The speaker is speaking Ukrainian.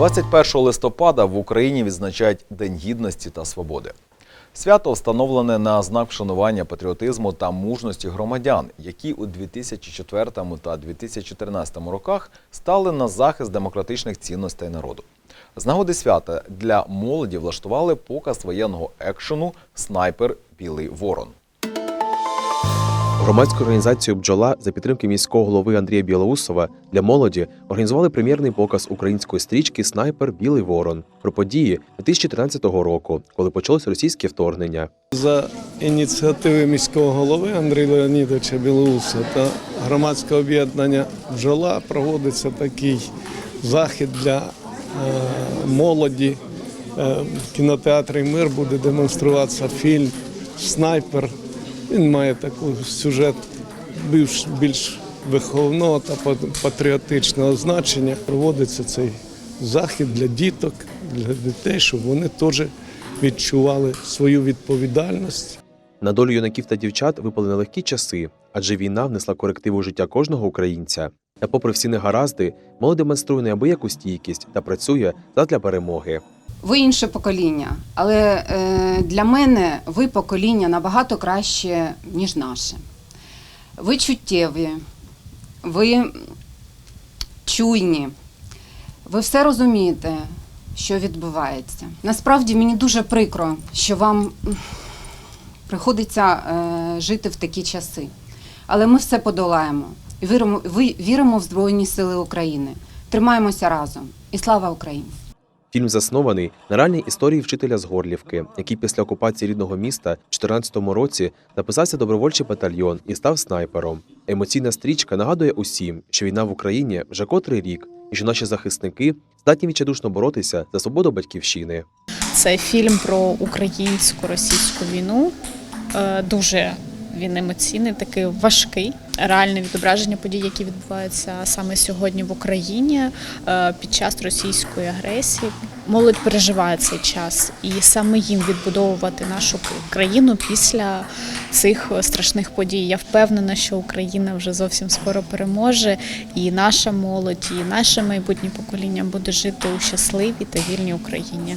21 листопада в Україні відзначають День гідності та свободи. Свято встановлене на знак вшанування патріотизму та мужності громадян, які у 2004 та 2014 роках стали на захист демократичних цінностей народу. З нагоди свята для молоді влаштували показ воєнного екшену Снайпер Білий Ворон. Громадську організацію Бджола за підтримки міського голови Андрія Білоусова для молоді організували прем'єрний показ української стрічки Снайпер Білий Ворон про події 2013 року, коли почалось російське вторгнення. За ініціативи міського голови Андрія Леонідовича Білоуса та громадського об'єднання «Бджола» проводиться такий захід для е, молоді. Е, В кінотеатрі Мир буде демонструватися фільм Снайпер. Він має таку сюжет більш, більш виховного та пат- патріотичного значення. Проводиться цей захід для діток, для дітей, щоб вони теж відчували свою відповідальність. На долю юнаків та дівчат випали нелегкі часи, адже війна внесла корективи у життя кожного українця. Та, попри всі негаразди, молодь демонструє неабияку стійкість та працює задля перемоги. Ви інше покоління, але е, для мене ви покоління набагато краще, ніж наше. Ви чуттєві, ви чуйні, ви все розумієте, що відбувається. Насправді мені дуже прикро, що вам приходиться е, жити в такі часи. Але ми все подолаємо і віримо, в Збройні Сили України. Тримаємося разом. І слава Україні! Фільм заснований на реальній історії вчителя з Горлівки, який після окупації рідного міста в 2014 році записався добровольчий батальйон і став снайпером. Емоційна стрічка нагадує усім, що війна в Україні вже котрий рік, і що наші захисники здатні відчайдушно боротися за свободу батьківщини. Це фільм про українську російську війну. Е, Дуже він емоційний, такий важкий, реальне відображення подій, які відбуваються саме сьогодні в Україні е, під час російської агресії. Молодь переживає цей час, і саме їм відбудовувати нашу країну після цих страшних подій. Я впевнена, що Україна вже зовсім скоро переможе, і наша молодь, і наше майбутнє покоління буде жити у щасливій та вільній Україні.